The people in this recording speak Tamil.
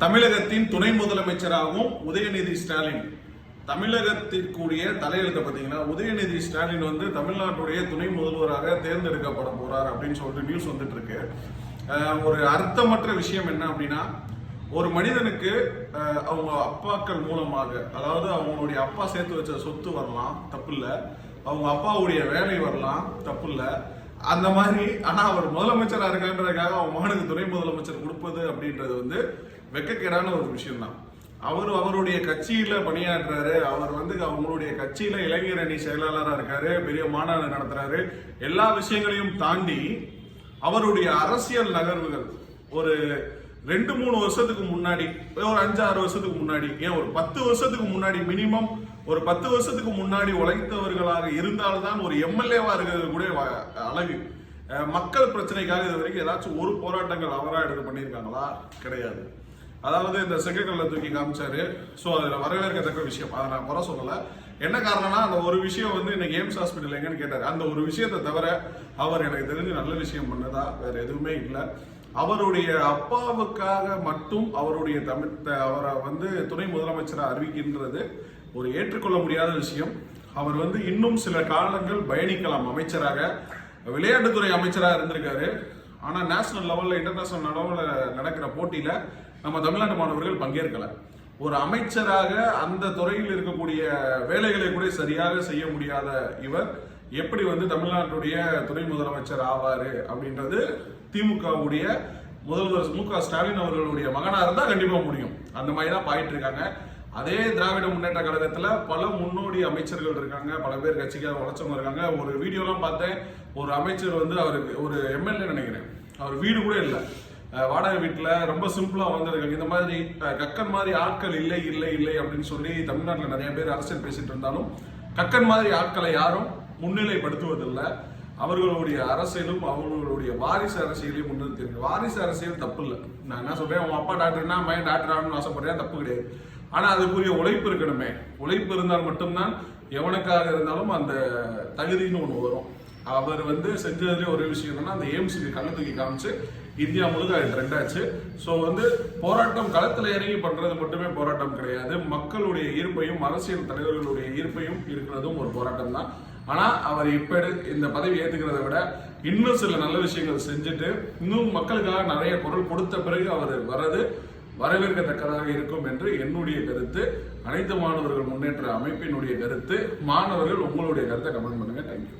தமிழகத்தின் துணை முதலமைச்சராகவும் உதயநிதி ஸ்டாலின். தமிழகத்திற்குரிய தலையெழுத்தை பார்த்தீங்கன்னா உதயநிதி ஸ்டாலின் வந்து தமிழ்நாட்டுடைய துணை முதல்வராக தேர்ந்தெடுக்கப்பட போறார் அப்படின்னு சொல்லிட்டு நியூஸ் வந்துட்டு இருக்கு ஒரு அர்த்தமற்ற விஷயம் என்ன அப்படின்னா ஒரு மனிதனுக்கு அவங்க அப்பாக்கள் மூலமாக அதாவது அவங்களுடைய அப்பா சேர்த்து வச்ச சொத்து வரலாம் தப்பு இல்லை அவங்க அப்பாவுடைய வேலை வரலாம் தப்பு இல்லை அந்த மாதிரி. ஆனா அவர் முதலமைச்சரா இருக்கான்றதுக்காக அவன் மகனுக்கு துணை முதலமைச்சர் கொடுப்பது அப்படின்றது வந்து வெக்கக்கேடான ஒரு விஷயம் தான் அவர் அவருடைய கட்சியில பணியாற்றுறாரு அவர் வந்து அவங்களுடைய கட்சியில இளைஞர் அணி செயலாளராக இருக்காரு. பெரிய மாநாடு நடத்துறாரு. எல்லா விஷயங்களையும் தாண்டி அவருடைய அரசியல் நகர்வுகள் ஒரு ரெண்டு மூணு வருஷத்துக்கு முன்னாடி ஒரு அஞ்சு ஆறு வருஷத்துக்கு முன்னாடி ஏன் ஒரு பத்து வருஷத்துக்கு முன்னாடி மினிமம் ஒரு பத்து வருஷத்துக்கு முன்னாடி உழைத்தவர்களாக இருந்தால்தான் ஒரு எம்எல்ஏவா இருக்கிறது கூட அழகு. மக்கள் பிரச்சனைக்காக இது வரைக்கும் ஏதாச்சும் ஒரு போராட்டங்கள் அவரா எடுத்து பண்ணியிருக்காங்களா? கிடையாது. அதாவது இந்த செங்கக்கல்ல தூக்கி காமிச்சாரு. ஸோ அதில் வரவேற்கத்தக்க விஷயம். அதை நான் குறை சொல்லலை. என்ன காரணம்னா அந்த ஒரு விஷயம் வந்து இன்னைக்கு எய்ம்ஸ் ஹாஸ்பிட்டல் எங்கன்னு கேட்டார். அந்த ஒரு விஷயத்தை தவிர அவர் எனக்கு தெரிஞ்சு நல்ல விஷயம் பண்ணதா வேற எதுவுமே இல்லை. அவருடைய அப்பாவுக்காக மட்டும் அவருடைய தமிழ் அவரை வந்து துணை முதலமைச்சராக அறிவிக்கின்றது ஒரு ஏற்றுக்கொள்ள முடியாத விஷயம். அவர் வந்து இன்னும் சில காலங்கள் பயணிக்கலாம். அமைச்சராக விளையாட்டுத்துறை அமைச்சராக இருந்திருக்காரு. ஆனால் நேஷனல் லெவலில் இன்டர்நேஷனல் லெவலில் நடக்கிற போட்டியில் நம்ம தமிழ்நாட்டு மாணவர்கள் பங்கேற்கலை. ஒரு அமைச்சராக அந்த துறையில் இருக்கக்கூடிய வேலைகளை கூட சரியாக செய்ய முடியாத இவர் எப்படி வந்து தமிழ்நாட்டுடைய துணை முதலமைச்சர் ஆவார் அப்படின்றது திமுகவுடைய முதல்வர் மு க ஸ்டாலின் அவர்களுடைய மகனாக இருந்தால் கண்டிப்பாக முடியும். அந்த மாதிரி தான் பாயிட்டு இருக்காங்க. அதே திராவிட முன்னேற்ற கழகத்துல பல முன்னோடி அமைச்சர்கள் இருக்காங்க. பல பேர் கட்சிக்காக உழைச்சவங்க இருக்காங்க. ஒரு வீடியோலாம் பார்த்தேன். ஒரு அமைச்சர் வந்து அவருக்கு ஒரு எம்எல்ஏ நினைக்கிறேன். அவர் வீடு கூட இல்லை. வாடகை வீட்டில் ரொம்ப சிம்பிளாக வந்திருக்காங்க இந்த மாதிரி கக்கன் மாதிரி ஆட்கள் இல்லை இல்லை இல்லை அப்படின்னு சொல்லி தமிழ்நாட்டில் நிறைய பேர் அரசியல் பேசிட்டு இருந்தாலும் கக்கன் மாதிரி ஆட்களை யாரும் முன்னிலைப்படுத்துவதில்லை. அவர்களுடைய அரசியலும் அவர்களுடைய வாரிசு அரசியலையும் முன்னிறுத்தி வாரிசு அரசியல் தப்பு இல்லை. நான் என்ன சொல்றேன்? உன் அப்பா டாக்டர்னா மைண்ட் டாக்டர் ஆகணும்னு ஆசைப்படுறேன்? தப்பு கிடையாது. ஆனால் அதுக்குரிய உழைப்பு இருக்கணுமே. உழைப்பு இருந்தால் மட்டும்தான் எவனுக்காக இருந்தாலும் அந்த தகுதின்னு ஒன்று வரும். அவர் வந்து செஞ்சதுலேயே ஒரு விஷயம் என்னன்னா அந்த எய்ம்ஸுக்கு கண்ணு தூக்கி காமிச்சு இந்தியா முழுக்க அது ட்ரெண்ட் ஆச்சு. ஸோ வந்து போராட்டம் களத்தில் இறங்கி பண்ணுறது மட்டுமே போராட்டம் கிடையாது. மக்களுடைய ஈர்ப்பையும் அரசியல் தலைவர்களுடைய ஈர்ப்பையும் இருக்கிறதும் ஒரு போராட்டம் தான். ஆனால் அவர் இப்போ எடு- இந்த பதவி ஏற்றுக்கிறத விட இன்னும் சில நல்ல விஷயங்கள் செஞ்சுட்டு இன்னும் மக்களுக்காக நிறைய குரல் கொடுத்த பிறகு அவர் வர்றது வரவேற்கத்தக்கதாக இருக்கும் என்று என்னுடைய கருத்து. அனைத்து மாணவர்கள் முன்னேற்ற அமைப்பினுடைய கருத்து. மாணவர்கள் உங்களுடைய கருத்தை கமெண்ட் பண்ணுங்க. தேங்க்யூ